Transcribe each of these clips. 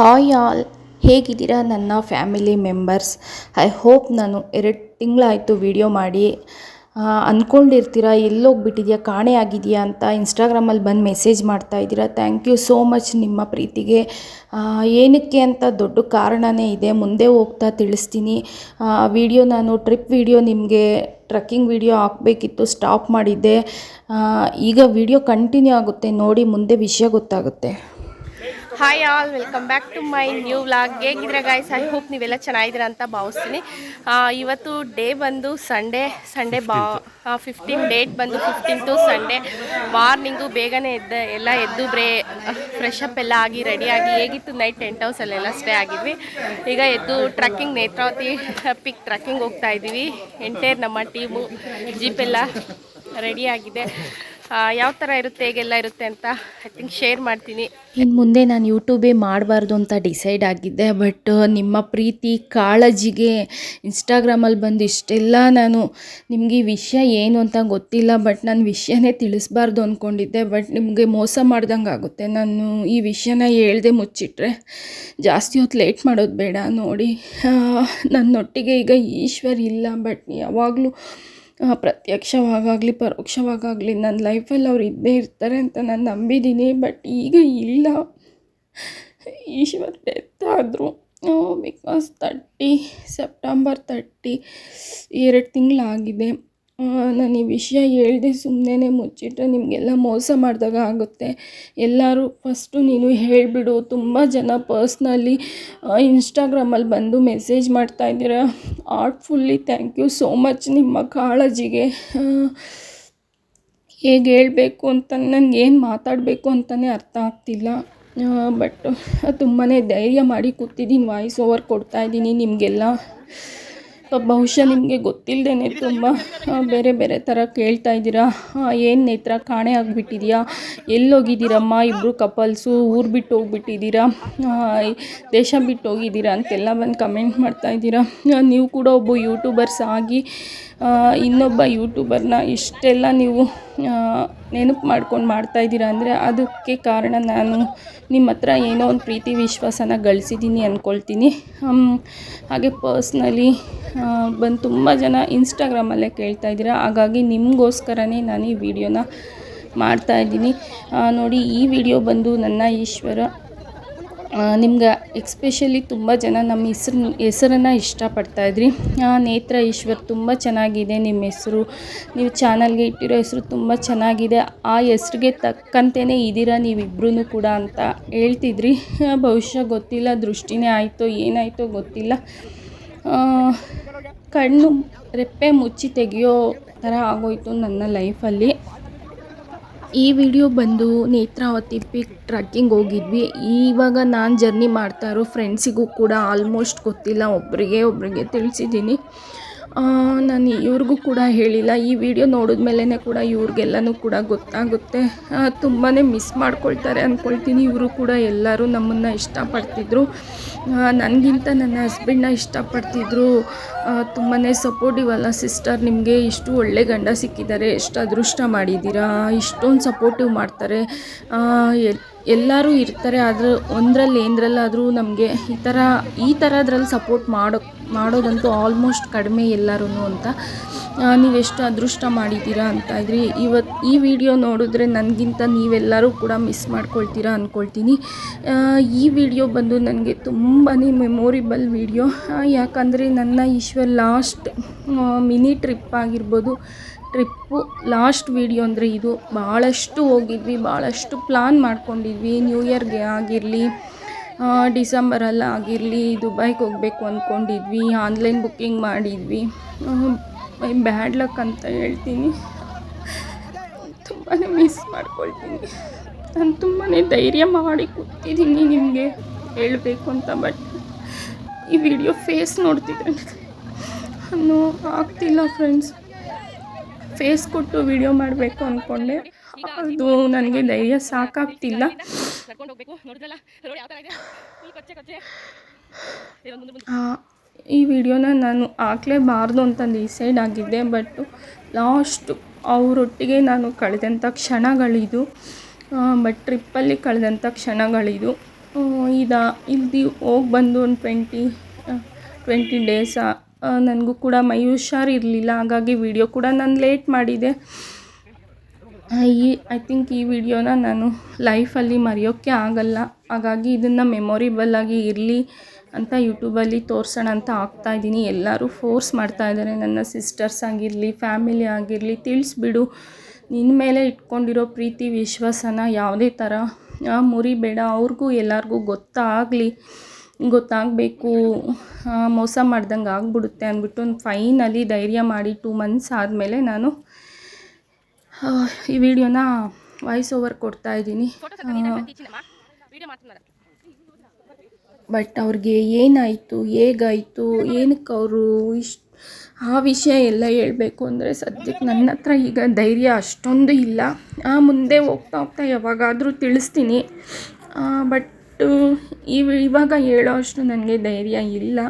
Hi all. ಹೇಗಿದ್ದೀರಾ ನನ್ನ family members? I hope ನಾನು ಎರಡು ತಿಂಗಳಾಯಿತು ವಿಡಿಯೋ ಮಾಡಿ ಅಂದ್ಕೊಂಡಿರ್ತೀರಾ ಎಲ್ಲೋಗ್ಬಿಟ್ಟಿದ್ಯಾ, ಕಾಣೆ ಆಗಿದೆಯಾ ಅಂತ ಇನ್ಸ್ಟಾಗ್ರಾಮಲ್ಲಿ ಬಂದು ಮೆಸೇಜ್ ಮಾಡ್ತಾ ಇದ್ದೀರಾ. ಥ್ಯಾಂಕ್ ಯು ಸೋ ಮಚ್ ನಿಮ್ಮ ಪ್ರೀತಿಗೆ. ಏನಕ್ಕೆ ಅಂತ ದೊಡ್ಡ ಕಾರಣನೇ ಇದೆ, ಮುಂದೆ ಹೋಗ್ತಾ ತಿಳಿಸ್ತೀನಿ. ವಿಡಿಯೋ ನಾನು, ಟ್ರಿಪ್ ವಿಡಿಯೋ ನಿಮಗೆ, ಟ್ರಕ್ಕಿಂಗ್ ವಿಡಿಯೋ ಹಾಕಬೇಕಿತ್ತು, ಸ್ಟಾಪ್ ಮಾಡಿದ್ದೆ. ಈಗ ವಿಡಿಯೋ ಕಂಟಿನ್ಯೂ ಆಗುತ್ತೆ, ನೋಡಿ ಮುಂದೆ ವಿಷಯ ಗೊತ್ತಾಗುತ್ತೆ. Hi all welcome back to my new vlog ಹೇಗಿದ್ರೆ guys I hope ನೀವೆಲ್ಲ ಚೆನ್ನಾಗಿದ್ದೀರಾ ಅಂತ ಭಾವಿಸ್ತೀನಿ. ಇವತ್ತು ಡೇ ಬಂದು ಸಂಡೇ ಸಂಡೇ ಬಾ ಫಿಫ್ಟೀನ್ ಡೇಟ್ ಬಂದು ಫಿಫ್ಟೀನ್ತು ಸಂಡೇ ಮಾರ್ನಿಂಗು ಬೇಗನೆ ಎದ್ದ, ಎಲ್ಲ ಎದ್ದು ಬ್ರೇ ಫ್ರೆಶ್ ಅಪ್ ಎಲ್ಲ ಆಗಿ ರೆಡಿಯಾಗಿ ಹೇಗಿತ್ತು ನೈಟ್ ಟೆಂಟ್ ಹೌಸಲ್ಲೆಲ್ಲ ಸ್ಟೇ ಆಗಿದ್ವಿ. ಈಗ ಎದ್ದು ಟ್ರಕ್ಕಿಂಗ್ ನೇತ್ರಾವತಿ ಪಿಕ್ ಟ್ರಕ್ಕಿಂಗ್ ಹೋಗ್ತಾ ಇದ್ದೀವಿ ಎಂಟೇರ್ ನಮ್ಮ ಟೀಮು ಜೀಪೆಲ್ಲ ರೆಡಿಯಾಗಿದೆ ರೆಡಿ ಯಾವ ಥರ ಇರುತ್ತೆ, ಹೇಗೆಲ್ಲ ಇರುತ್ತೆ ಅಂತ ಐ ಥಿಂಕ್ ಶೇರ್ ಮಾಡ್ತೀನಿ. ಇನ್ನು ಮುಂದೆ ನಾನು ಯೂಟ್ಯೂಬೇ ಮಾಡಬಾರ್ದು ಅಂತ ಡಿಸೈಡ್ ಆಗಿದ್ದೆ ಬಟ್ ನಿಮ್ಮ ಪ್ರೀತಿ ಕಾಳಜಿಗೆ ಇನ್ಸ್ಟಾಗ್ರಾಮಲ್ಲಿ ಬಂದು ಇಷ್ಟೆಲ್ಲ ನಾನು ನಿಮಗೆ ವಿಷಯ ಏನು ಅಂತ ಗೊತ್ತಿಲ್ಲ ಬಟ್ ನಾನು ವಿಷಯನೇ ತಿಳಿಸ್ಬಾರ್ದು ಅಂದ್ಕೊಂಡಿದ್ದೆ ಬಟ್ ನಿಮಗೆ ಮೋಸ ಮಾಡ್ದಂಗೆ ಆಗುತ್ತೆ. ನಾನು ಈ ವಿಷಯನ ಹೇಳ್ದೆ ಮುಚ್ಚಿಟ್ರೆ ಜಾಸ್ತಿ ಹೊತ್ತು ಲೇಟ್ ಮಾಡೋದು ಬೇಡ ನೋಡಿ. ನನ್ನೊಟ್ಟಿಗೆ ಈಗ ಈಶ್ವರ್ ಇಲ್ಲ ಬಟ್ ಯಾವಾಗಲೂ ಆ, ಪ್ರತ್ಯಕ್ಷವಾಗಲಿ ಪರೋಕ್ಷವಾಗಲಿ ನನ್ನ ಲೈಫಲ್ಲಿ ಅವ್ರು ಇದ್ದೇ ಇರ್ತಾರೆ ಅಂತ ನಾನು ನಂಬಿದ್ದೀನಿ ಬಟ್ ಈಗ ಇಲ್ಲ. ಈಶ್ವರ್ ಡೆತ್ ಆದರು. ಬಿಕಾಸ್ ತರ್ಟಿ ಸೆಪ್ಟೆಂಬರ್ ತರ್ಟಿ ಎರಡು ತಿಂಗಳಾಗಿದೆ. ನಾನು ಈ ವಿಷಯ ಹೇಳ್ದೆ ಸುಮ್ಮನೆ ಮುಚ್ಚಿಟ್ಟು ನಿಮಗೆಲ್ಲ ಮೋಸ ಮಾಡಿದಾಗ ಆಗುತ್ತೆ. ಎಲ್ಲರೂ ಫಸ್ಟು ನೀನು ಹೇಳಿಬಿಡು. ತುಂಬ ಜನ ಪರ್ಸ್ನಲಿ ಇನ್ಸ್ಟಾಗ್ರಾಮಲ್ಲಿ ಬಂದು ಮೆಸೇಜ್ ಮಾಡ್ತಾ ಇದ್ದೀರಾ? Heartfully thank you so much ನಿಮ್ಮ ಕಾಳಜಿಗೆ. ಹೇಗೆ ಹೇಳಬೇಕು ಅಂತ ನನಗೆ ಏನು ಮಾತಾಡಬೇಕು ಅಂತಲೇ ಅರ್ಥ ಆಗ್ತಿಲ್ಲ. ಬಟ್ ತುಂಬಾ ಧೈರ್ಯ ಮಾಡಿ ಕೂತಿದ್ದೀನಿ ವಾಯ್ಸ್ ಓವರ್ ಕೊಡ್ತಾ ಇದ್ದೀನಿ ನಿಮಗೆಲ್ಲ. ಬಹುಶಃ ನಿಮಗೆ ಗೊತ್ತಿಲ್ಲದೇ ತುಂಬ ಬೇರೆ ಬೇರೆ ಥರ ಕೇಳ್ತಾ ಇದ್ದೀರಾ? ಏನು ನೇತ್ರ? ಕಾಣೆ ಆಗಿಬಿಟ್ಟಿದ್ಯಾ? ಎಲ್ಲೋಗಿದ್ದೀರಮ್ಮ? ಇಬ್ಬರು ಕಪಲ್ಸು ಊರು ಬಿಟ್ಟು ಹೋಗ್ಬಿಟ್ಟಿದ್ದೀರಾ? ದೇಶ ಬಿಟ್ಟು ಹೋಗಿದ್ದೀರಾ? ಅಂತೆಲ್ಲ ಬಂದು ಕಮೆಂಟ್ ಮಾಡ್ತಾ ಇದ್ದೀರಾ? ನೀವು ಕೂಡ ಒಬ್ಬ ಯೂಟ್ಯೂಬರ್ಸ್ ಆಗಿ ಇನ್ನೊಬ್ಬ ಯೂಟ್ಯೂಬರ್ನ ಇಷ್ಟೆಲ್ಲ ನೀವು ನೆನಪು ಮಾಡ್ಕೊಂಡು ಮಾಡ್ತಾ ಇದ್ದೀರಾ ಅಂದರೆ ಅದಕ್ಕೆ ಕಾರಣ ನಾನು ನಿಮ್ಮ ಹತ್ರ ಏನೋ ಒಂದು ಪ್ರೀತಿ ವಿಶ್ವಾಸನ ಗಳಿಸಿದ್ದೀನಿ ಅಂದ್ಕೊಳ್ತೀನಿ ಹಾಗೆ ಪರ್ಸ್ನಲಿ ಬಂದು ತುಂಬ ಜನ ಇನ್ಸ್ಟಾಗ್ರಾಮಲ್ಲೇ ಕೇಳ್ತಾ ಇದ್ದೀರಾ. ಹಾಗಾಗಿ ನಿಮಗೋಸ್ಕರನೇ ನಾನು ಈ ವಿಡಿಯೋನ ಮಾಡ್ತಾ ಇದ್ದೀನಿ. ನೋಡಿ, ಈ ವಿಡಿಯೋ ಬಂದು ನನ್ನ ಈಶ್ವರ ನಿಮ್ಗೆ ಎಕ್ಸ್ಪೆಷಲಿ ತುಂಬ ಜನ ನಮ್ಮ ಹೆಸ್ರು ಹೆಸರನ್ನು ಇಷ್ಟಪಡ್ತಾ ಆ, ನೇತ್ರ ಈಶ್ವರ್ ತುಂಬ ಚೆನ್ನಾಗಿದೆ ನಿಮ್ಮ ಹೆಸರು. ನೀವು ಚಾನಲ್ಗೆ ಇಟ್ಟಿರೋ ಹೆಸರು ತುಂಬ ಚೆನ್ನಾಗಿದೆ. ಆ ಹೆಸ್ರಿಗೆ ತಕ್ಕಂತೆಯೇ ಇದ್ದೀರಾ ನೀವಿಬ್ರೂ ಕೂಡ ಅಂತ ಹೇಳ್ತಿದ್ರಿ. ಬಹುಶಃ ಗೊತ್ತಿಲ್ಲ ದೃಷ್ಟಿನೇ ಆಯಿತೋ ಏನಾಯಿತೋ ಗೊತ್ತಿಲ್ಲ. ಕಣ್ಣು ರೆಪ್ಪೆ ಮುಚ್ಚಿ ತೆಗೆಯೋ ಥರ ಆಗೋಯ್ತು ನನ್ನ ಲೈಫಲ್ಲಿ ಈ ವಿಡಿಯೋ ಬಂದು ನೇತ್ರಾವತಿ ಪಿಕ್ ಟ್ರಕ್ಕಿಂಗ್ ಹೋಗಿದ್ವಿ. ಇವಾಗ ನಾನು ಜರ್ನಿ ಮಾಡ್ತಾ ಇರೋ ಫ್ರೆಂಡ್ಸಿಗೂ ಕೂಡ ಆಲ್ಮೋಸ್ಟ್ ಗೊತ್ತಿಲ್ಲ. ಒಬ್ಬರಿಗೆ ಒಬ್ಬರಿಗೆ ತಿಳಿಸಿದ್ದೀನಿ. ನಾನು ಇವ್ರಿಗೂ ಕೂಡ ಹೇಳಿಲ್ಲ. ಈ ವಿಡಿಯೋ ನೋಡಿದ್ಮೇಲೆ ಕೂಡ ಇವ್ರಿಗೆಲ್ಲನೂ ಕೂಡ ಗೊತ್ತಾಗುತ್ತೆ. ತುಂಬಾ ಮಿಸ್ ಮಾಡ್ಕೊಳ್ತಾರೆ ಅಂದ್ಕೊಳ್ತೀನಿ ಇವರು ಕೂಡ ಎಲ್ಲರೂ ನಮ್ಮನ್ನು ಇಷ್ಟಪಡ್ತಿದ್ರು. ನನಗಿಂತ ನನ್ನ ಹಸ್ಬೆಂಡ್ನ ಇಷ್ಟಪಡ್ತಿದ್ರು. ತುಂಬಾ ಸಪೋರ್ಟಿವ್ ಅಲ್ಲ ಸಿಸ್ಟರ್ ನಿಮಗೆ ಇಷ್ಟು ಒಳ್ಳೆ ಗಂಡ ಸಿಕ್ಕಿದ್ದಾರೆ. ಎಷ್ಟು ಅದೃಷ್ಟ ಮಾಡಿದ್ದೀರಾ? ಇಷ್ಟೊಂದು ಸಪೋರ್ಟಿವ್ ಮಾಡ್ತಾರೆ. ಎಲ್ಲರೂ ಇರ್ತಾರೆ, ಆದರೂ ಒಂದರಲ್ಲಿ ಏನರಲ್ಲಾದರೂ ನಮಗೆ ಈ ಥರ ಈ ಥರದ್ರಲ್ಲಿ ಸಪೋರ್ಟ್ ಮಾಡೋ, ಮಾಡೋದಂತೂ ಆಲ್ಮೋಸ್ಟ್ ಕಡಿಮೆ ಎಲ್ಲರೂ ಅಂತ. ನೀವೆಷ್ಟು ಅದೃಷ್ಟ ಮಾಡಿದ್ದೀರಾ ಅಂತ ಇದ್ರಿ. ಇವತ್ತು ಈ ವಿಡಿಯೋ ನೋಡಿದ್ರೆ ನನಗಿಂತ ನೀವೆಲ್ಲರೂ ಕೂಡ ಮಿಸ್ ಮಾಡ್ಕೊಳ್ತೀರಾ ಅಂದ್ಕೊಳ್ತೀನಿ ಈ ವಿಡಿಯೋ ಬಂದು ನನಗೆ ತುಂಬಾ ಮೆಮೊರಿಬಲ್ ವಿಡಿಯೋ ಯಾಕಂದರೆ ನನ್ನ ಈಶ್ವರ್ ಲಾಸ್ಟ್ ಮಿನಿ ಟ್ರಿಪ್ ಆಗಿರ್ಬೋದು ಟ್ರಿಪ್ಪು, ಲಾಸ್ಟ್ ವೀಡಿಯೋ ಅಂದರೆ ಇದು. ಭಾಳಷ್ಟು ಹೋಗಿದ್ವಿ, ಭಾಳಷ್ಟು ಪ್ಲಾನ್ ಮಾಡ್ಕೊಂಡಿದ್ವಿ. ನ್ಯೂ ಇಯರ್ಗೆ ಆಗಿರಲಿ ಡಿಸೆಂಬರಲ್ಲಿ ಆಗಿರಲಿ, ದುಬೈಗೆ ಹೋಗಬೇಕು ಅಂದ್ಕೊಂಡಿದ್ವಿ ಆನ್ಲೈನ್ ಬುಕ್ಕಿಂಗ್ ಮಾಡಿದ್ವಿ. ಬ್ಯಾಡ್ ಲಕ್ ಅಂತ ಹೇಳ್ತೀನಿ. ತುಂಬಾ ಮಿಸ್ ಮಾಡ್ಕೊಳ್ತೀನಿ. ನಾನು ತುಂಬಾ ಧೈರ್ಯ ಮಾಡಿ ಕೂತಿದ್ದೀನಿ ನಿಮಗೆ ಹೇಳಬೇಕು ಅಂತ ಬಟ್ ಈ ವಿಡಿಯೋ ಫೇಸ್ ನೋಡ್ತಿದ್ರೆ ನಾನು ಆಗ್ತಿಲ್ಲ ಫ್ರೆಂಡ್ಸ್ ಫೇಸ್ ಕೊಟ್ಟು ವಿಡಿಯೋ ಮಾಡಬೇಕು ಅಂದ್ಕೊಂಡೆ ಅದು ನನಗೆ ಧೈರ್ಯ ಸಾಕಾಗ್ತಿಲ್ಲ. ಈ ವಿಡಿಯೋನ ನಾನು ಹಾಕ್ಲೇಬಾರ್ದು ಅಂತ ಡಿಸೈಡ್ ಆಗಿದ್ದೆ ಬಟ್ ಲಾಸ್ಟ್ ಅವರೊಟ್ಟಿಗೆ ನಾನು ಕಳೆದಂಥ ಕ್ಷಣಗಳಿದು ಬಟ್ ಟ್ರಿಪ್ಪಲ್ಲಿ ಕಳೆದಂಥ ಕ್ಷಣಗಳಿದು ಇದು ಇಲ್ಲಿ ಹೋಗಿ ಬಂದು ಒಂದು ಟ್ವೆಂಟಿ ಟ್ವೆಂಟಿ ಡೇಸ ನನಗೂ ಕೂಡ ಮೈ ಹುಷಾರಿರಲಿಲ್ಲ ಹಾಗಾಗಿ ವಿಡಿಯೋ ಕೂಡ ನಾನು ಲೇಟ್ ಮಾಡಿದೆ. ಈ ಐ ಥಿಂಕ್ ಈ ವಿಡಿಯೋನ ನಾನು ಲೈಫಲ್ಲಿ ಮರೆಯೋಕ್ಕೆ ಆಗಲ್ಲ. ಹಾಗಾಗಿ ಇದನ್ನು ಮೆಮೊರಿಬಲ್ ಆಗಿ ಇರಲಿ ಅಂತ ಯೂಟ್ಯೂಬಲ್ಲಿ ತೋರಿಸೋಣ ಅಂತ ಆಗ್ತಾಯಿದ್ದೀನಿ ಎಲ್ಲರೂ ಫೋರ್ಸ್ ಮಾಡ್ತಾ ಇದ್ದಾರೆ. ನನ್ನ ಸಿಸ್ಟರ್ಸ್ ಆಗಿರಲಿ ಫ್ಯಾಮಿಲಿ ಆಗಿರಲಿ, ತಿಳಿಸ್ಬಿಡು. ನಿನ್ನ ಮೇಲೆ ಇಟ್ಕೊಂಡಿರೋ ಪ್ರೀತಿ, ವಿಶ್ವಾಸನ ಯಾವುದೇ ಥರ ಮುರಿಬೇಡ. ಅವ್ರಿಗೂ ಎಲ್ಲರಿಗೂ ಗೊತ್ತಾಗಲಿ. ಗೊತ್ತಾಗಬೇಕು. ಮೋಸ ಮಾಡ್ದಂಗೆ ಆಗ್ಬಿಡುತ್ತೆ ಅಂದ್ಬಿಟ್ಟು ಫೈನಲಿ ಧೈರ್ಯ ಮಾಡಿ ಟೂ ಮಂತ್ಸ್ ಆದಮೇಲೆ ನಾನು ಈ ವಿಡಿಯೋನ ವಾಯ್ಸ್ ಓವರ್ ಕೊಡ್ತಾ ಇದ್ದೀನಿ. ಬಟ್ ಅವ್ರಿಗೆ ಏನಾಯಿತು, ಹೇಗಾಯಿತು, ಏನಕ್ಕೆ ಅವರು ಇಷ್ಟು ಆ ವಿಷಯ ಎಲ್ಲ ಹೇಳಬೇಕು ಅಂದರೆ ಸದ್ಯಕ್ಕೆ ನನ್ನ ಹತ್ರ ಈಗ ಧೈರ್ಯ ಅಷ್ಟೊಂದು ಇಲ್ಲ. ಮುಂದೆ ಹೋಗ್ತಾ ಹೋಗ್ತಾ ಯಾವಾಗಾದರೂ ತಿಳಿಸ್ತೀನಿ. ಬಟ್ ಇವ ಇವಾಗ ಹೇಳೋ ಅಷ್ಟು ನನಗೆ ಧೈರ್ಯ ಇಲ್ಲ.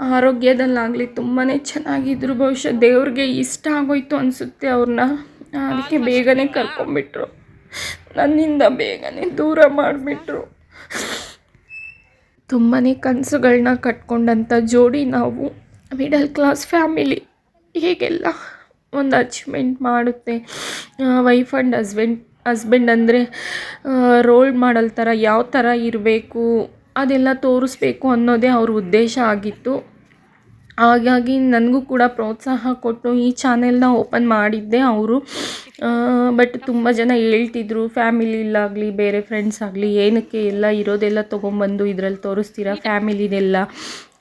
ಆರೋಗ್ಯದಲ್ಲಾಗಲಿ ತುಂಬಾ ಚೆನ್ನಾಗಿದ್ರು. ಬಹುಶಃ ದೇವ್ರಿಗೆ ಇಷ್ಟ ಆಗೋಯ್ತು ಅನಿಸುತ್ತೆ ಅವ್ರನ್ನ. ಅದಕ್ಕೆ ಬೇಗನೆ ಕರ್ಕೊಂಡ್ಬಿಟ್ರು. ನನ್ನಿಂದ ಬೇಗನೆ ದೂರ ಮಾಡಿಬಿಟ್ರು. ತುಂಬಾ ಕನಸುಗಳನ್ನ ಕಟ್ಕೊಂಡಂಥ ಜೋಡಿ ನಾವು ಮಿಡಲ್ ಕ್ಲಾಸ್ ಫ್ಯಾಮಿಲಿ ಹೇಗೆಲ್ಲ ಒಂದು ಅಚೀವ್ಮೆಂಟ್ ಮಾಡುತ್ತೆ. ವೈಫ್ ಆ್ಯಂಡ್ ಹಸ್ಬೆಂಡ್ ಹಸ್ಬೆಂಡ್ ಅಂದರೆ ರೋಲ್ ಮಾಡಲ್ ಥರ ಯಾವ ಥರ ಇರಬೇಕು, ಅದೆಲ್ಲ ತೋರಿಸ್ಬೇಕು ಅನ್ನೋದೇ ಅವ್ರ ಉದ್ದೇಶ ಆಗಿತ್ತು. ಹಾಗಾಗಿ ನನಗೂ ಕೂಡ ಪ್ರೋತ್ಸಾಹ ಕೊಟ್ಟು ಈ ಚಾನೆಲ್ನ ಓಪನ್ ಮಾಡಿದ್ದೆ ಅವರು. ಬಟ್ ತುಂಬ ಜನ ಹೇಳ್ತಿದ್ರು ಫ್ಯಾಮಿಲಿಲಾಗಲಿ ಬೇರೆ ಫ್ರೆಂಡ್ಸ್ ಆಗಲಿ, ಏನಕ್ಕೆ ಎಲ್ಲ ಇರೋದೆಲ್ಲ ತೊಗೊಂಬಂದು ಇದರಲ್ಲಿ ತೋರಿಸ್ತೀರಾ ಫ್ಯಾಮಿಲಿದೆಲ್ಲ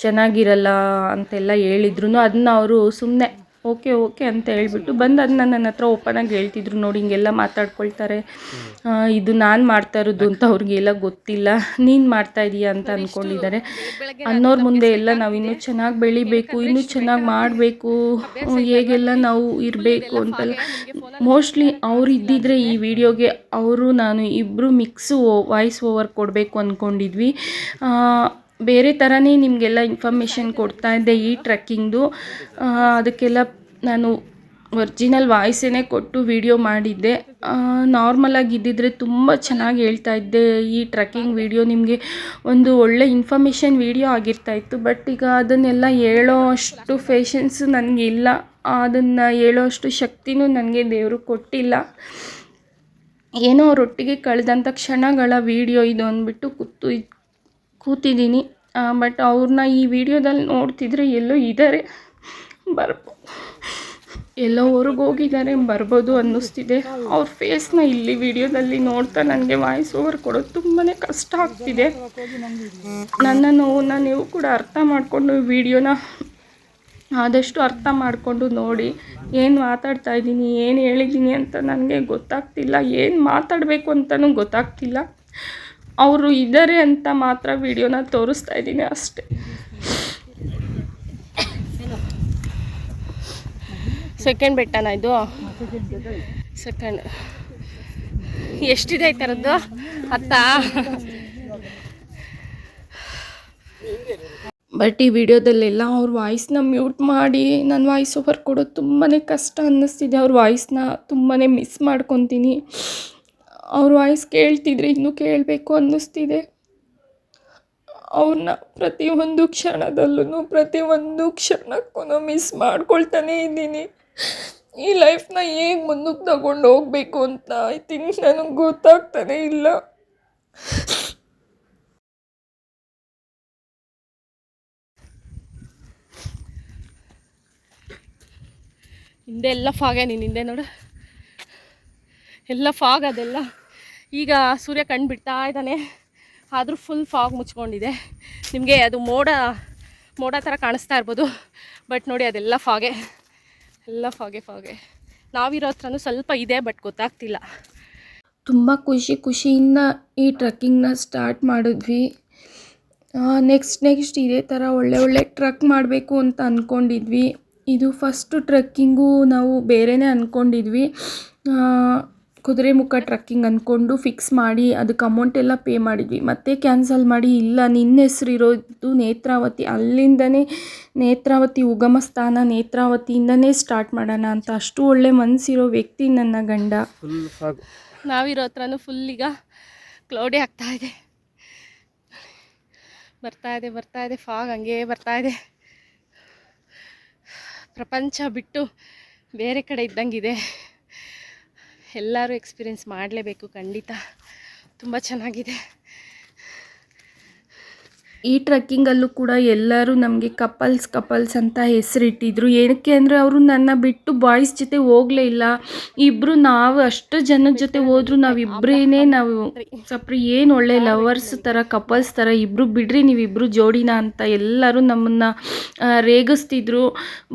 ಚೆನ್ನಾಗಿರಲ್ಲ ಅಂತೆಲ್ಲ ಹೇಳಿದ್ರು. ಅದನ್ನ ಅವರು ಸುಮ್ಮನೆ ಓಕೆ ಓಕೆ ಅಂತ ಹೇಳ್ಬಿಟ್ಟು ಬಂದು ಅದನ್ನ ನನ್ನ ಹತ್ರ ಓಪನಾಗಿ ಹೇಳ್ತಿದ್ರು. ನೋಡಿ ಹಿಂಗೆಲ್ಲ ಮಾತಾಡ್ಕೊಳ್ತಾರೆ. ಇದು ನಾನು ಮಾಡ್ತಾ ಇರೋದು ಅಂತ ಅವ್ರಿಗೆಲ್ಲ ಗೊತ್ತಿಲ್ಲ. ನೀನು ಮಾಡ್ತಾ ಇದೀಯ ಅಂತ ಅಂದ್ಕೊಂಡಿದ್ದಾರೆ ಅನ್ನೋರ ಮುಂದೆ ಎಲ್ಲ ನಾವು ಇನ್ನೂ ಚೆನ್ನಾಗಿ ಬೆಳಿಬೇಕು ಇನ್ನೂ ಚೆನ್ನಾಗಿ ಮಾಡಬೇಕು ಹೇಗೆಲ್ಲ ನಾವು ಇರಬೇಕು ಅಂತೆಲ್ಲ ಮೋಸ್ಟ್ಲಿ ಅವ್ರು ಇದ್ದಿದ್ರೆ ಈ ವಿಡಿಯೋಗೆ ಅವರು ನಾನು ಇಬ್ಬರು ಮಿಕ್ಸು ವಾಯ್ಸ್ ಓವರ್ ಕೊಡಬೇಕು ಅಂದ್ಕೊಂಡಿದ್ವಿ ಬೇರೆ ಥರನೇ ನಿಮಗೆಲ್ಲ ಇನ್ಫಾರ್ಮೇಷನ್ ಕೊಡ್ತಾ ಇದ್ದೆ ಈ ಟ್ರೆಕ್ಕಿಂಗ್ದು ಅದಕ್ಕೆಲ್ಲ ನಾನು ಒರ್ಜಿನಲ್ ವಾಯ್ಸೇ ಕೊಟ್ಟು ವಿಡಿಯೋ ಮಾಡಿದ್ದೆ. ನಾರ್ಮಲಾಗಿ ಇದ್ದಿದ್ರೆ ತುಂಬ ಚೆನ್ನಾಗಿ ಹೇಳ್ತಾ ಇದ್ದೆ ಈ ಟ್ರೆಕ್ಕಿಂಗ್ ವಿಡಿಯೋ ನಿಮಗೆ ಒಂದು ಒಳ್ಳೆ ಇನ್ಫಾರ್ಮೇಷನ್ ವಿಡಿಯೋ ಆಗಿರ್ತಾ ಇತ್ತು ಬಟ್ ಈಗ ಅದನ್ನೆಲ್ಲ ಹೇಳೋ ಅಷ್ಟು ಫೇಷನ್ಸ್ ನನಗಿಲ್ಲ. ಅದನ್ನು ಹೇಳೋ ಅಷ್ಟು ಶಕ್ತಿನೂ ನನಗೆ ದೇವರು ಕೊಟ್ಟಿಲ್ಲ. ಏನೋ ಅವರೊಟ್ಟಿಗೆ ಕಳೆದಂಥ ಕ್ಷಣಗಳ ವಿಡಿಯೋ ಇದು ಅಂದ್ಬಿಟ್ಟು ಕೂತು ಕೂತಿದ್ದೀನಿ. ಬಟ್ ಅವ್ರನ್ನ ಈ ವಿಡಿಯೋದಲ್ಲಿ ನೋಡ್ತಿದ್ರೆ ಎಲ್ಲೋ ಇದ್ದಾರೆ ಬರ್ಬೋ, ಎಲ್ಲೋ ಹೊರಗೆ ಹೋಗಿದ್ದಾರೆ, ಬರ್ಬೋದು ಅನ್ನಿಸ್ತಿದೆ. ಅವ್ರ ಫೇಸ್ನ ಇಲ್ಲಿ ವಿಡಿಯೋದಲ್ಲಿ ನೋಡ್ತಾ ನನಗೆ ವಾಯ್ಸ್ ಓವರ್ ಕೊಡೋದು ತುಂಬಾ ಕಷ್ಟ ಆಗ್ತಿದೆ. ನನ್ನ ನೋವನ್ನ ನೀವು ಕೂಡ ಅರ್ಥ ಮಾಡಿಕೊಂಡು ವಿಡಿಯೋನ ಆದಷ್ಟು ಅರ್ಥ ಮಾಡಿಕೊಂಡು ನೋಡಿ. ಏನು ಮಾತಾಡ್ತಾ ಇದ್ದೀನಿ, ಏನು ಹೇಳಿದ್ದೀನಿ ಅಂತ ನನಗೆ ಗೊತ್ತಾಗ್ತಿಲ್ಲ. ಏನು ಮಾತಾಡಬೇಕು ಅಂತಲೂ ಗೊತ್ತಾಗ್ತಿಲ್ಲ. ಅವರು ಇದ್ದಾರೆ ಅಂತ ಮಾತ್ರ ವಿಡಿಯೋನ ತೋರಿಸ್ತಾ ಇದ್ದೀನಿ ಅಷ್ಟೇ. ಸೆಕೆಂಡ್ ಬೆಟ್ಟನ ಇದು? ಸೆಕೆಂಡ್ ಎಷ್ಟಿದೆ ಈ ಥರದ್ದು? ಅತ್ತ ಬಟ್ ಈ ವಿಡಿಯೋದಲ್ಲೆಲ್ಲ ಅವ್ರ ವಾಯ್ಸ್ನ ಮ್ಯೂಟ್ ಮಾಡಿ ನನ್ನ ವಾಯ್ಸ್ ಓವರ್ ಕೊಡೋದು ತುಂಬಾ ಕಷ್ಟ ಅನ್ನಿಸ್ತಿದೆ. ಅವ್ರ ವಾಯ್ಸ್ನ ತುಂಬಾ ಮಿಸ್ ಮಾಡ್ಕೊತೀನಿ. ಅವ್ರ ವಾಯ್ಸ್ ಕೇಳ್ತಿದ್ರೆ ಇನ್ನೂ ಕೇಳಬೇಕು ಅನ್ನಿಸ್ತಿದೆ. ಅವ್ರನ್ನ ಪ್ರತಿಯೊಂದು ಕ್ಷಣದಲ್ಲೂ ಪ್ರತಿಯೊಂದು ಕ್ಷಣಕ್ಕೂ ಮಿಸ್ ಮಾಡ್ಕೊಳ್ತಾನೇ ಇದ್ದೀನಿ. ಈ ಲೈಫ್ನ ಹೇಗೆ ಮುಂದಕ್ಕೆ ತಗೊಂಡು ಹೋಗಬೇಕು ಅಂತ ಐ ಥಿಂಕ್ ನನಗೆ ಗೊತ್ತಾಗ್ತಾನೇ ಇಲ್ಲ. ಹಿಂದೆ ಎಲ್ಲ ಫಾಗೆ ನೀನು ಹಿಂದೆ ನೋಡು. ಎಲ್ಲ ಫಾಗ್ ಅದೆಲ್ಲ. ಈಗ ಸೂರ್ಯ ಕಣ್ಣು ಬಿಡ್ತಾ ಇದ್ದಾನೆ. ಆದರೂ ಫುಲ್ ಫಾಗ್ ಮುಚ್ಕೊಂಡಿದೆ. ನಿಮಗೆ ಅದು ಮೋಡ ಮೋಡ ಥರ ಕಾಣಿಸ್ತಾ ಇರ್ಬೋದು. ಬಟ್ ನೋಡಿ ಅದೆಲ್ಲ ಫಾಗೆ ಎಲ್ಲ ಫಾಗೆ ಫಾಗೆ ನಾವಿರೋ ಹತ್ರನೂ ಸ್ವಲ್ಪ ಇದೆ ಬಟ್ ಗೊತ್ತಾಗ್ತಿಲ್ಲ. ತುಂಬ ಖುಷಿ, ಖುಷಿಯಿಂದ ಈ ಟ್ರಕ್ಕಿಂಗ್ನ ಸ್ಟಾರ್ಟ್ ಮಾಡಿದ್ವಿ. ನೆಕ್ಸ್ಟ್ ನೆಕ್ಸ್ಟ್ ಇದೇ ಥರ ಒಳ್ಳೆ ಒಳ್ಳೆ ಟ್ರಕ್ ಮಾಡಬೇಕು ಅಂತ ಅಂದ್ಕೊಂಡಿದ್ವಿ ಇದು ಫಸ್ಟು ಟ್ರಕ್ಕಿಂಗು ನಾವು ಬೇರೆನೇ ಅಂದ್ಕೊಂಡಿದ್ವಿ ಕುದುರೆಮುಖ ಟ್ರಕ್ಕಿಂಗ್ ಅಂದ್ಕೊಂಡು ಫಿಕ್ಸ್ ಮಾಡಿ ಅದಕ್ಕೆ ಅಮೌಂಟ್ ಎಲ್ಲ ಪೇ ಮಾಡಿದ್ವಿ. ಮತ್ತೆ ಕ್ಯಾನ್ಸಲ್ ಮಾಡಿ ಇಲ್ಲ ನಿನ್ನ ಹೆಸರು ಇರೋದು ನೇತ್ರಾವತಿ ಅಲ್ಲಿಂದನೇ ನೇತ್ರಾವತಿ ಉಗಮ ಸ್ಥಾನ ನೇತ್ರಾವತಿಯಿಂದನೇ ಸ್ಟಾರ್ಟ್ ಮಾಡೋಣ ಅಂತ ಅಷ್ಟು ಒಳ್ಳೆ ಮನಸ್ಸಿರೋ ವ್ಯಕ್ತಿ ನನ್ನ ಗಂಡ. ನಾವಿರೋ ಹತ್ರನೂ ಫುಲ್ ಈಗ ಕ್ಲೌಡಿ ಆಗ್ತಾ ಇದೆ. ಬರ್ತಾ ಇದೆ ಬರ್ತಾ ಇದೆ ಫಾಗ್ ಹಂಗೆ ಬರ್ತಾ ಇದೆ. ಪ್ರಪಂಚ ಬಿಟ್ಟು ಬೇರೆ ಕಡೆ ಇದ್ದಂಗಿದೆ. ಎಲ್ಲರೂ ಎಕ್ಸ್ಪೀರಿಯೆನ್ಸ್ ಮಾಡಲೇಬೇಕು ಖಂಡಿತ. ತುಂಬ ಚೆನ್ನಾಗಿದೆ. ಈ ಟ್ರೆಕ್ಕಿಂಗಲ್ಲೂ ಕೂಡ ಎಲ್ಲರೂ ನಮಗೆ ಕಪಲ್ಸ್ ಕಪಲ್ಸ್ ಅಂತ ಹೆಸರಿಟ್ಟಿದ್ರು. ಏನಕ್ಕೆ ಅಂದರೆ ಅವರು ನನ್ನ ಬಿಟ್ಟು ಬಾಯ್ಸ್ ಜೊತೆ ಹೋಗಲೇ ಇಲ್ಲ. ಇಬ್ಬರು ನಾವು ಅಷ್ಟು ಜನದ ಜೊತೆ ಹೋದರೂ ನಾವಿಬ್ಬರೇನೆ ನಾವು ಸಪ್ರಿ ಏನು ಒಳ್ಳೆ ಲವರ್ಸ್ ಥರ ಕಪಲ್ಸ್ ಥರ ಇಬ್ಬರು ಬಿಡ್ರಿ ನೀವಿಬ್ಬರು ಜೋಡಿನ ಅಂತ ಎಲ್ಲರೂ ನಮ್ಮನ್ನು ರೇಗಿಸ್ತಿದ್ರು.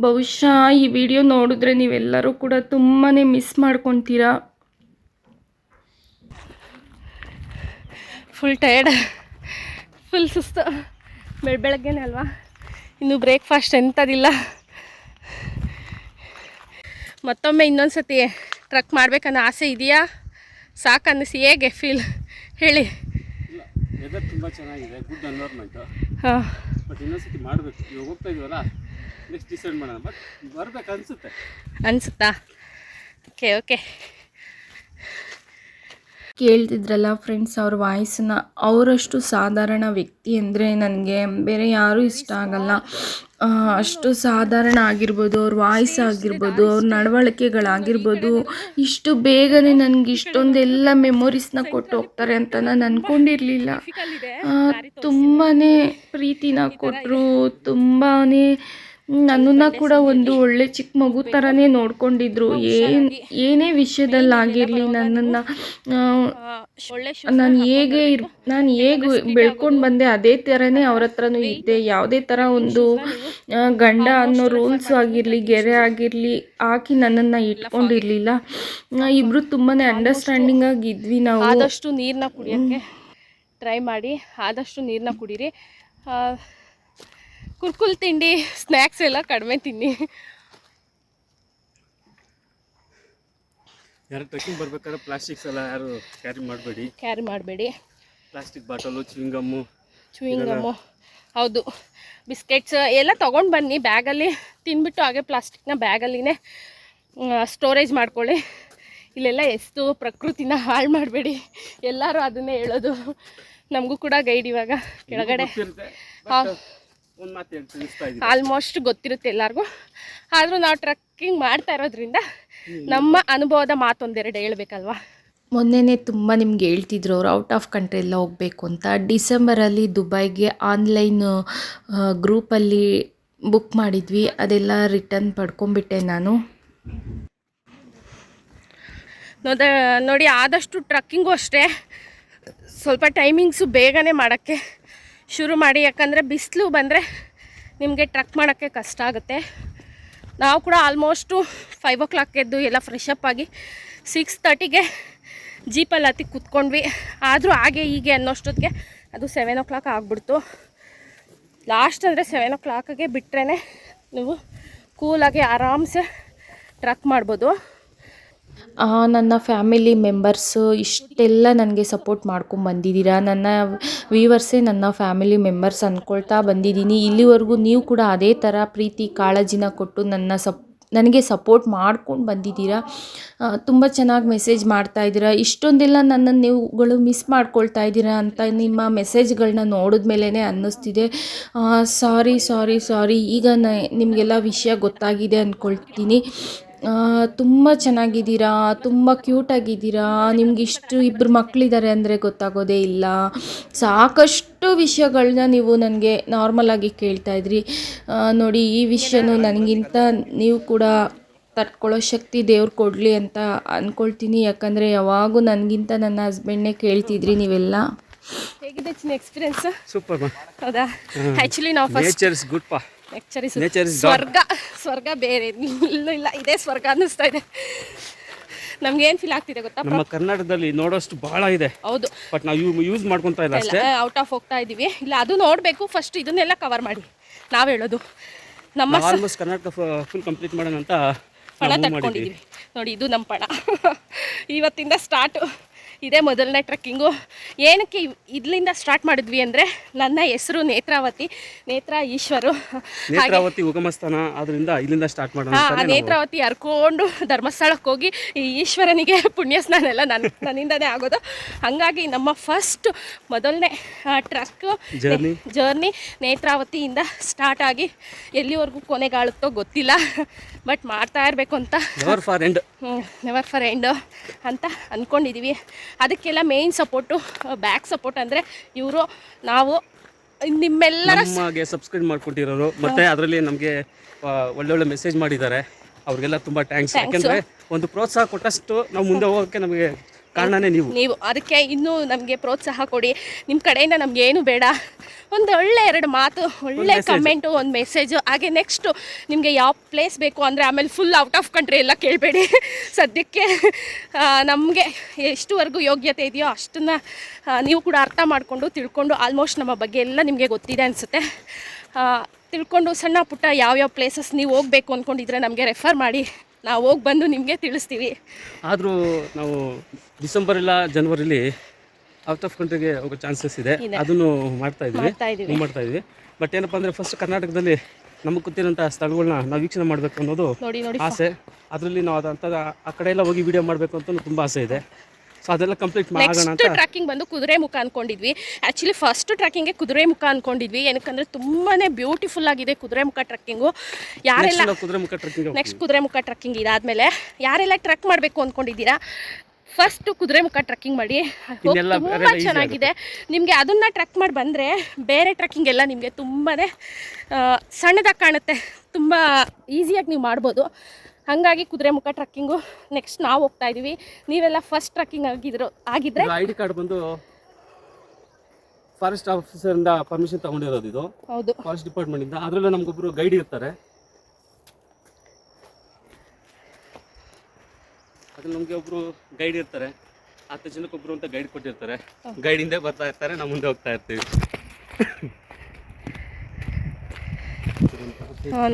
ಬಹುಶಃ ಈ ವಿಡಿಯೋ ನೋಡಿದ್ರೆ ನೀವೆಲ್ಲರೂ ಕೂಡ ತುಂಬಾ ಮಿಸ್ ಮಾಡ್ಕೊತೀರಾ. ಫುಲ್ ಟಯರ್ಡ್ ಫುಲ್ ಸುಸ್ತು. ಬೆಳ ಬೆಳಗ್ಗೆನೇ ಅಲ್ವಾ? ಇನ್ನು ಬ್ರೇಕ್ಫಾಸ್ಟ್ ಎಂಥದಿಲ್ಲ ಮತ್ತೊಮ್ಮೆ ಇನ್ನೊಂದು ಸತಿ ಟ್ರಕ್ ಮಾಡ್ಬೇಕನ್ನೋ ಆಸೆ ಇದೆಯಾ? ಸಾಕನ್ನಿಸಿ ಹೇಗೆ ಫೀಲ್ ಹೇಳಿ. ವೆದರ್ ತುಂಬ ಚೆನ್ನಾಗಿದೆ ಗುಡ್ ಎನ್ವೈರ್ಮೆಂಟು ಹಾಂ. ಬಟ್ ಇನ್ನೊಂದ್ಸತಿ ಮಾಡಬೇಕು. ಇವಾಗ ಹೋಗ್ತಾ ಇದೀವಲ್ಲ ನೆಕ್ಸ್ಟ್ ಡಿಸೈಡ್ ಮಾಡೋಣ. ಬಟ್ ಬರ್ಬೇಕು ಅನ್ಸುತ್ತೆ. ಅನಿಸುತ್ತಾ? ಓಕೆ ಓಕೆ ಕೇಳ್ತಿದ್ರಲ್ಲ ಫ್ರೆಂಡ್ಸ್ ಅವ್ರ ವಾಯ್ಸನ್ನ ಅವರಷ್ಟು ಸಾಧಾರಣ ವ್ಯಕ್ತಿ ಅಂದರೆ ನನಗೆ ಬೇರೆ ಯಾರೂ ಇಷ್ಟ ಆಗಲ್ಲ. ಅಷ್ಟು ಸಾಧಾರಣ ಆಗಿರ್ಬೋದು, ಅವ್ರ ವಾಯ್ಸ್ ಆಗಿರ್ಬೋದು, ಅವ್ರ ನಡವಳಿಕೆಗಳಾಗಿರ್ಬೋದು, ಇಷ್ಟು ಬೇಗನೆ ನನಗೆ ಇಷ್ಟೊಂದೆಲ್ಲ ಮೆಮೊರೀಸ್ನ ಕೊಟ್ಟು ಹೋಗ್ತಾರೆ ಅಂತ ನಾನು ಅಂದ್ಕೊಂಡಿರಲಿಲ್ಲ ತುಂಬಾ ಪ್ರೀತಿನ ಕೊಟ್ಟರು ತುಂಬಾ ನನ್ನನ್ನು ಕೂಡ ಒಂದು ಒಳ್ಳೆ ಚಿಕ್ಕ ಮಗು ಥರನೇ ನೋಡ್ಕೊಂಡಿದ್ರು. ಏನು, ಏನೇ ವಿಷಯದಲ್ಲಾಗಿರಲಿ ನನ್ನನ್ನು ನಾನು ಹೇಗೆ ಇರ್, ನಾನು ಹೇಗೆ ಬೆಳ್ಕೊಂಡು ಬಂದೆ ಅದೇ ಥರನೇ ಅವ್ರ ಹತ್ರನೂ ಇದ್ದೆ. ಯಾವುದೇ ಥರ ಒಂದು ಗಂಡ ಅನ್ನೋ ರೂಲ್ಸ್ ಆಗಿರಲಿ, ಗೆರೆ ಆಗಿರಲಿ, ಹಾಕಿ ನನ್ನನ್ನು ಇಟ್ಕೊಂಡಿರಲಿಲ್ಲ. ಇಬ್ಬರು ತುಂಬಾ ಅಂಡರ್ಸ್ಟ್ಯಾಂಡಿಂಗ್ ಆಗಿದ್ವಿ ನಾವು. ಆದಷ್ಟು ನೀರನ್ನ ಕುಡಿಯೋಕ್ಕೆ ಟ್ರೈ ಮಾಡಿ, ಆದಷ್ಟು ನೀರನ್ನ ಕುಡೀರಿ. ಕುರ್ಕುಲ್ ತಿಂಡಿ ಸ್ನ್ಯಾಕ್ಸ್ ಎಲ್ಲ ಕಡಿಮೆ ತಿನ್ನಿ. ಯಾರು ಟ್ರೆಕ್ಕಿಂಗ್ ಬರ್ಬೇಕಾದ್ರೆ ಪ್ಲಾಸ್ಟಿಕ್ಸ್ ಎಲ್ಲ ಯಾರು ಕ್ಯಾರಿ ಮಾಡಬೇಡಿ. ಕ್ಯಾರಿ ಮಾಡಬೇಡಿ. ಪ್ಲಾಸ್ಟಿಕ್ ಬಾಟಲು ಚುವಿಂಗಮ್ಮು ಚುವಿಂಗಮ್ಮು ಹೌದು. ಬಿಸ್ಕೆಟ್ಸ್ ಎಲ್ಲ ತೊಗೊಂಡು ಬನ್ನಿ. ಬ್ಯಾಗಲ್ಲಿ ತಿನ್ಬಿಟ್ಟು ಹಾಗೆ ಪ್ಲಾಸ್ಟಿಕ್ನ ಬ್ಯಾಗಲ್ಲಿನೇ ಸ್ಟೋರೇಜ್ ಮಾಡ್ಕೊಳ್ಳಿ. ಇಲ್ಲೆಲ್ಲ ಎಷ್ಟು ಪ್ರಕೃತಿನ ಹಾಳು ಮಾಡಬೇಡಿ. ಎಲ್ಲರೂ ಅದನ್ನೇ ಹೇಳೋದು. ನಮಗೂ ಕೂಡ ಗೈಡ್ ಇವಾಗ ಕೆಳಗಡೆ. ಹಾ. ಒಂದು ಮಾತು ಆಲ್ಮೋಸ್ಟ್ ಗೊತ್ತಿರುತ್ತೆ ಎಲ್ಲರಿಗೂ. ಆದರೂ ನಾವು ಟ್ರಕ್ಕಿಂಗ್ ಮಾಡ್ತಾ ಇರೋದ್ರಿಂದ ನಮ್ಮ ಅನುಭವದ ಮಾತೊಂದೆರಡು ಹೇಳ್ಬೇಕಲ್ವಾ? ಮೊನ್ನೆನೇ ತುಂಬ ನಿಮ್ಗೆ ಹೇಳ್ತಿದ್ರು ಅವ್ರು ಔಟ್ ಆಫ್ ಕಂಟ್ರಿ ಎಲ್ಲ ಹೋಗಬೇಕು ಅಂತ. ಡಿಸೆಂಬರಲ್ಲಿ ದುಬೈಗೆ ಆನ್ಲೈನ್ ಗ್ರೂಪಲ್ಲಿ ಬುಕ್ ಮಾಡಿದ್ವಿ. ಅದೆಲ್ಲ ರಿಟರ್ನ್ ಪಡ್ಕೊಂಬಿಟ್ಟೆ ನಾನು. ನೋದ ನೋಡಿ ಆದಷ್ಟು ಟ್ರಕ್ಕಿಂಗು ಅಷ್ಟೇ. ಸ್ವಲ್ಪ ಟೈಮಿಂಗ್ಸು ಬೇಗನೆ ಮಾಡೋಕ್ಕೆ ಶುರು ಮಾಡಿ, ಯಾಕಂದರೆ ಬಿಸಿಲು ಬಂದರೆ ನಿಮಗೆ ಟ್ರಕ್ ಮಾಡೋಕ್ಕೆ ಕಷ್ಟ ಆಗುತ್ತೆ. ನಾವು ಕೂಡ ಆಲ್ಮೋಸ್ಟು ಫೈವ್ ಓ ಕ್ಲಾಕ್ ಎದ್ದು ಎಲ್ಲ ಫ್ರೆಶ್ ಅಪ್ ಆಗಿ ಸಿಕ್ಸ್ ತರ್ಟಿಗೆ ಜೀಪಲ್ಲಿ ಹತ್ತಿ ಕೂತ್ಕೊಂಡ್ವಿ. ಆದರೂ ಹಾಗೆ ಹೀಗೆ ಅನ್ನೋಷ್ಟೊತ್ತಿಗೆ ಅದು ಸೆವೆನ್ ಓ ಕ್ಲಾಕ್ ಆಗಿಬಿಡ್ತು. ಲಾಸ್ಟ್ ಅಂದರೆ ಸೆವೆನ್ ಓ ಕ್ಲಾಕಿಗೆ ಬಿಟ್ರೇ ನೀವು ಕೂಲಾಗಿ ಆರಾಮ್ಸೆ ಟ್ರಕ್ ಮಾಡ್ಬೋದು. ನನ್ನ ಫ್ಯಾಮಿಲಿ ಮೆಂಬರ್ಸು ಇಷ್ಟೆಲ್ಲ ನನಗೆ ಸಪೋರ್ಟ್ ಮಾಡ್ಕೊಂಡು ಬಂದಿದ್ದೀರಾ? ನನ್ನ ವೀವರ್ಸೇ ನನ್ನ ಫ್ಯಾಮಿಲಿ ಮೆಂಬರ್ಸ್ ಅಂದ್ಕೊಳ್ತಾ ಬಂದಿದ್ದೀನಿ. ಇಲ್ಲಿವರೆಗೂ ನೀವು ಕೂಡ ಅದೇ ಥರ ಪ್ರೀತಿ, ಕಾಳಜಿನ ಕೊಟ್ಟು ನನ್ನ ಸಪ್, ನನಗೆ ಸಪೋರ್ಟ್ ಮಾಡ್ಕೊಂಡು ಬಂದಿದ್ದೀರಾ? ತುಂಬ ಚೆನ್ನಾಗಿ ಮೆಸೇಜ್ ಮಾಡ್ತಾ ಇದ್ದೀರಾ? ಇಷ್ಟೊಂದೆಲ್ಲ ನನ್ನನ್ನು ನೀವುಗಳು ಮಿಸ್ ಮಾಡ್ಕೊಳ್ತಾ ಇದ್ದೀರಾ ಅಂತ ನಿಮ್ಮ ಮೆಸೇಜ್ಗಳನ್ನ ನೋಡಿದ ಮೇಲೇ ಅನ್ನಿಸ್ತಿದೆ. ಸಾರಿ ಸಾರಿ ಸಾರಿ. ಈಗ ನಿಮಗೆಲ್ಲ ವಿಷಯ ಗೊತ್ತಾಗಿದೆ ಅಂದ್ಕೊಳ್ತೀನಿ ತುಂಬ ಚೆನ್ನಾಗಿದ್ದೀರಾ? ತುಂಬ ಕ್ಯೂಟಾಗಿದ್ದೀರಾ ನಿಮ್ಗೆ ಇಷ್ಟು ಇಬ್ಬರು ಮಕ್ಕಳಿದ್ದಾರೆ ಅಂದರೆ ಗೊತ್ತಾಗೋದೇ ಇಲ್ಲ. ಸಾಕಷ್ಟು ವಿಷಯಗಳನ್ನ ನೀವು ನನಗೆ ನಾರ್ಮಲಾಗಿ ಕೇಳ್ತಾ ಇದ್ರಿ. ನೋಡಿ ಈ ವಿಷಯನೂ ನನಗಿಂತ ನೀವು ಕೂಡ ತಟ್ಕೊಳ್ಳೋ ಶಕ್ತಿ ದೇವ್ರು ಕೊಡಲಿ ಅಂತ ಅಂದ್ಕೊಳ್ತೀನಿ ಯಾಕಂದರೆ ಯಾವಾಗೂ ನನಗಿಂತ ನನ್ನ ಹಸ್ಬೆಂಡ್ನೇ ಕೇಳ್ತಿದ್ರಿ ನೀವೆಲ್ಲ. ಹೇಗಿದೆ ಚಿನ್ನ ಎಕ್ಸ್ಪೀರಿಯನ್ಸ್ ಸೂಪರ್ ಹೌದಾ? ಆ್ಯಕ್ಚುಲಿ ನಾವು ಫಸ್ಟ್ ಗುಡ್ ಪಾ. Nature ಸ್ವರ್ಗ ಸ್ವರ್ಗ ಬೇರೆ. ಇಲ್ಲ ಇದೇ ಸ್ವರ್ಗ ಅನ್ನಿಸ್ತಾ ಇದೆ. ನಮ್ಗೆ ಏನ್ ಫೀಲ್ ಆಗ್ತಿದೆ ಗೊತ್ತಾ? ನಮ್ಮ ಕರ್ನಾಟಕದಲ್ಲಿ ನೋಡೋಷ್ಟು ಬಹಳ ಇದೆ. ಹೌದು. ಬಟ್ ನಾವು ಯೂಸ್ ಮಾಡ್ಕೊತಾ ಇಲ್ಲ ಅಷ್ಟೇ. ಔಟ್ ಆಫ್ ಹೋಗ್ತಾ ಇದೀವಿ. ಇಲ್ಲ ಅದು ನೋಡಬೇಕು. ಫಸ್ಟ್ ಇದನ್ನೆಲ್ಲ ಕವರ್ ಮಾಡಿ. ನಾವು ಹೇಳೋದು. ನಮ್ಮ ಆಲ್ಮೋಸ್ಟ್ ಕರ್ನಾಟಕ ಫುಲ್ ಕಂಪ್ಲೀಟ್ ಮಾಡೋಣ ಅಂತ ಪಣ ತಟ್ಕೊಂಡಿದ್ದೀವಿ ನೋಡಿ ಇದು ನಮ್ಮ ಪಣ. ಇವತ್ತಿಂದ ಸ್ಟಾರ್ಟು ಇದೇ ಮೊದಲನೇ ಟ್ರೆಕ್ಕಿಂಗು. ಏನಕ್ಕೆ ಇಲ್ಲಿಂದ ಸ್ಟಾರ್ಟ್ ಮಾಡಿದ್ವಿ ಅಂದರೆ ನನ್ನ ಹೆಸರು ನೇತ್ರಾವತಿ ನೇತ್ರ ಈಶ್ವರು. ನೇತ್ರಾವತಿ ಉಗಮಸ್ಥಾನ ಅದರಿಂದ ಇಲ್ಲಿಂದ ಸ್ಟಾರ್ಟ್ ಮಾಡೋಣ ನೇತ್ರಾವತಿ ಹರ್ಕೊಂಡು ಧರ್ಮಸ್ಥಳಕ್ಕೆ ಹೋಗಿ ಈ ಈಶ್ವರನಿಗೆ ಪುಣ್ಯ ಸ್ನಾನ ಎಲ್ಲ ನನ್ನ ನನ್ನಿಂದನೇ ಆಗೋದು. ಹಾಗಾಗಿ ನಮ್ಮ ಫಸ್ಟ್ ಮೊದಲನೇ ಟ್ರಕ್ ಜರ್ನಿ ಜರ್ನಿ ನೇತ್ರಾವತಿಯಿಂದ ಸ್ಟಾರ್ಟ್ ಆಗಿ ಎಲ್ಲಿವರೆಗೂ ಕೊನೆಗಾಳುತ್ತೋ ಗೊತ್ತಿಲ್ಲ. ಬಟ್ ಮಾಡ್ತಾ ಇರಬೇಕು ಅಂತ. Never for end never for end ಅಂತ ಅಂದ್ಕೊಂಡಿದ್ದೀವಿ ಅದಕ್ಕೆಲ್ಲ ಮೇನ್ ಸಪೋರ್ಟು ಬ್ಯಾಕ್ ಸಪೋರ್ಟ್ ಅಂದರೆ ಇವರು ನಾವು ನಿಮ್ಮೆಲ್ಲರ ನಮಗೆ ಸಬ್ಸ್ಕ್ರೈಬ್ ಮಾಡ್ಕೊಂಡಿರೋರು ಮತ್ತೆ ಅದರಲ್ಲಿ ನಮಗೆ ಒಳ್ಳೆ ಒಳ್ಳೆ ಮೆಸೇಜ್ ಮಾಡಿದ್ದಾರೆ. ಅವ್ರಿಗೆಲ್ಲ ತುಂಬ ಥ್ಯಾಂಕ್ಸ್ ಯಾಕೆಂದರೆ ಒಂದು ಪ್ರೋತ್ಸಾಹ ಕೊಟ್ಟಷ್ಟು ನಾವು ಮುಂದೆ ಹೋಗೋಕ್ಕೆ ನಮಗೆ ಕಾರಣನೇ ನೀವು. ನೀವು ಅದಕ್ಕೆ ಇನ್ನೂ ನಮಗೆ ಪ್ರೋತ್ಸಾಹ ಕೊಡಿ. ನಿಮ್ಮ ಕಡೆಯಿಂದ ನಮ್ಗೆ ಏನು ಬೇಡ. ಒಂದು ಒಳ್ಳೆ ಎರಡು ಮಾತು ಒಳ್ಳೆ ಕಮೆಂಟು ಒಂದು ಮೆಸೇಜು ಹಾಗೆ ನೆಕ್ಸ್ಟು ನಿಮಗೆ ಯಾವ ಪ್ಲೇಸ್ ಬೇಕು ಅಂದರೆ ಆಮೇಲೆ ಫುಲ್ ಔಟ್ ಆಫ್ ಕಂಟ್ರಿ ಎಲ್ಲ ಕೇಳಬೇಡಿ. ಸದ್ಯಕ್ಕೆ ನಮಗೆ ಎಷ್ಟುವರೆಗೂ ಯೋಗ್ಯತೆ ಇದೆಯೋ ಅಷ್ಟನ್ನು ನೀವು ಕೂಡ ಅರ್ಥ ಮಾಡಿಕೊಂಡು ತಿಳ್ಕೊಂಡು ಆಲ್ಮೋಸ್ಟ್ ನಮ್ಮ ಬಗ್ಗೆ ಎಲ್ಲ ನಿಮಗೆ ಗೊತ್ತಿದೆ ಅನಿಸುತ್ತೆ. ತಿಳ್ಕೊಂಡು ಸಣ್ಣ ಪುಟ್ಟ ಯಾವ್ಯಾವ ಪ್ಲೇಸಸ್ ನೀವು ಹೋಗಬೇಕು ಅಂದ್ಕೊಂಡಿದ್ರೆ ನಮಗೆ ರೆಫರ್ ಮಾಡಿ. ನಾವು ಹೋಗಿ ಬಂದು ನಿಮಗೆ ತಿಳಿಸ್ತೀವಿ. ಆದರೂ ನಾವು ಡಿಸೆಂಬರ್ ಇಲ್ಲ ಜನವರಿಲಿ ಔಟ್ ಆಫ್ ಕಂಟ್ರಿಗೆ ಹೋಗೋ ಚಾನ್ಸಸ್ ಇದೆ. ಅದನ್ನು ಮಾಡ್ತಾ ಇದ್ವಿ. ಮಾಡ್ತಾ ಇದ್ವಿ. ಬಟ್ ಏನಪ್ಪಾ ಅಂದ್ರೆ ಫಸ್ಟ್ ಕರ್ನಾಟಕದಲ್ಲಿ ನಮಗೆ ಗೊತ್ತಿರೋಂಥ ಸ್ಥಳಗಳನ್ನ ನಾವು ವೀಕ್ಷಣೆ ಮಾಡಬೇಕು ಅನ್ನೋದು ಆಸೆ. ಅದರಲ್ಲಿ ನಾವು ಅದಂತ ಆ ಕಡೆ ಎಲ್ಲ ಹೋಗಿ ವಿಡಿಯೋ ಮಾಡಬೇಕು ಅಂತ ತುಂಬಾ ಆಸೆ ಇದೆ. ಸೊ ಅದೆಲ್ಲ ಕಂಪ್ಲೀಟ್ ಮಾಡೋಣ ಅಂತ ಟ್ರ್ಯಾಕಿಂಗ್ ಬಂದು ಕುದುರೆ ಮುಖ ಅನ್ಕೊಂಡಿದ್ವಿ. ಆ್ಯಕ್ಚುಲಿ ಫಸ್ಟ್ ಟ್ರ್ಯಾಕಿಂಗ್ಗೆ ಕುದುರೆ ಮುಖ ಅನ್ಕೊಂಡಿದ್ವಿ. ಏನಕ್ಕಂದ್ರೆ ತುಂಬಾ ಬ್ಯೂಟಿಫುಲ್ ಆಗಿದೆ ಕುದುರೆ ಮುಖ ಟ್ರಕ್ಕಿಂಗು ಯಾರೆಲ್ಲ ಕುದುರೆ ಮುಖ ಟ್ರಕ್ಕಿಂಗ್ ನೆಕ್ಸ್ಟ್ ಕುದುರೆ ಮುಖ ಟ್ರಕ್ಕಿಂಗ್ ಇದಾದ್ಮೇಲೆ ಯಾರೆಲ್ಲ ಟ್ರಕ್ ಮಾಡಬೇಕು ಅಂದ್ಕೊಂಡಿದ್ದೀರಾ ಫಸ್ಟ್ ಕುದುರೆ ಮುಖ ಟ್ರೆಕ್ಕಿಂಗ್ ಮಾಡಿ. ತುಂಬಾ ಚೆನ್ನಾಗಿದೆ. ನಿಮಗೆ ಅದನ್ನ ಟ್ರೆಕ್ ಮಾಡಿ ಬಂದರೆ ಬೇರೆ ಟ್ರೆಕ್ಕಿಂಗ್ ಎಲ್ಲ ನಿಮಗೆ ತುಂಬಾ ಸಣ್ಣದಾಗಿ ಕಾಣುತ್ತೆ. ತುಂಬ ಈಸಿಯಾಗಿ ನೀವು ಮಾಡ್ಬೋದು. ಹಾಗಾಗಿ ಕುದುರೆ ಮುಖ ಟ್ರೆಕ್ಕಿಂಗು ನೆಕ್ಸ್ಟ್ ನಾವು ಹೋಗ್ತಾ ಇದ್ದೀವಿ ನೀವೆಲ್ಲ ಫಸ್ಟ್ ಟ್ರೆಕ್ಕಿಂಗ್ ಆಗಿದ್ರು ಆಗಿದ್ರೆ ಐ ಡಿ ಕಾರ್ಡ್ ಬಂದು ಫಾರೆಸ್ಟ್ ಆಫೀಸರಿಂದ ಪರ್ಮಿಷನ್ ತಗೊಂಡಿರೋದು ಇದು. ಹೌದು. ಫಾರೆಸ್ಟ್ ಡಿಪಾರ್ಟ್ಮೆಂಟಿಂದ ಅದರಲ್ಲೂ ನಮಗೊಬ್ಬರು ಗೈಡ್ ಇರ್ತಾರೆ. ಅದ್ರಲ್ಲಿ ನಮಗೆ ಒಬ್ಬರು ಗೈಡ್ ಇರ್ತಾರೆ. ಹತ್ತು ಜನಕ್ಕೆ ಒಬ್ರು ಅಂತ ಗೈಡ್ ಕೊಟ್ಟಿರ್ತಾರೆ. ಗೈಡ್ ಹಿಂದೆ ಬರ್ತಾ ಇರ್ತಾರೆ ನಾವು ಮುಂದೆ ಹೋಗ್ತಾ ಇರ್ತೀವಿ.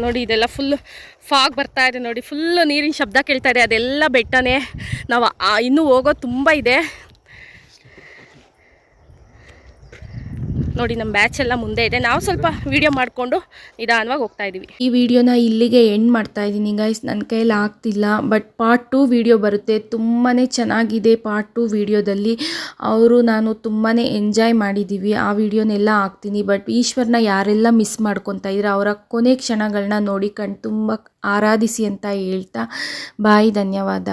ನೋಡಿ, ಇದೆಲ್ಲ ಫುಲ್ ಫಾಗ್ ಬರ್ತಾ ಇದೆ ನೋಡಿ. ಫುಲ್ ನೀರಿನ ಶಬ್ದ ಕೇಳ್ತಾ ಇದೆ. ಅದೆಲ್ಲ ಬೆಟ್ಟನೇ. ನಾವು ಇನ್ನೂ ಹೋಗೋದು ತುಂಬ ಇದೆ. ನೋಡಿ ನಮ್ಮ ಬ್ಯಾಚ್ ಎಲ್ಲ ಮುಂದೆ ಇದೆ. ನಾವು ಸ್ವಲ್ಪ ವಿಡಿಯೋ ಮಾಡಿಕೊಂಡು ನಿಧಾನವಾಗಿ ಹೋಗ್ತಾ ಇದ್ದೀವಿ ಈ ವಿಡಿಯೋನ ಇಲ್ಲಿಗೆ ಎಂಡ್ ಮಾಡ್ತಾ ಇದ್ದೀನಿ ಗೈಸ್ ನನ್ನ ಕೈಯಲ್ಲಿ ಆಗ್ತಿಲ್ಲ ಬಟ್ ಪಾರ್ಟ್ ಟು ವಿಡಿಯೋ ಬರುತ್ತೆ. ತುಂಬಾ ಚೆನ್ನಾಗಿದೆ ಪಾರ್ಟ್ ಟು ವಿಡಿಯೋದಲ್ಲಿ ಅವರು ನಾನು ತುಂಬಾ ಎಂಜಾಯ್ ಮಾಡಿದ್ದೀವಿ ಆ ವಿಡಿಯೋನೆಲ್ಲ ಹಾಕ್ತೀನಿ ಬಟ್ ಈಶ್ವರನ ಯಾರೆಲ್ಲ ಮಿಸ್ ಮಾಡ್ಕೊತಾ ಇದ್ರೆ, ಅವರ ಕೊನೆ ಕ್ಷಣಗಳನ್ನ ನೋಡಿ ಕಣ್ ತುಂಬ ಆರಾಧಿಸಿ ಅಂತ ಹೇಳ್ತಾ. ಬಾಯ್ ಧನ್ಯವಾದ.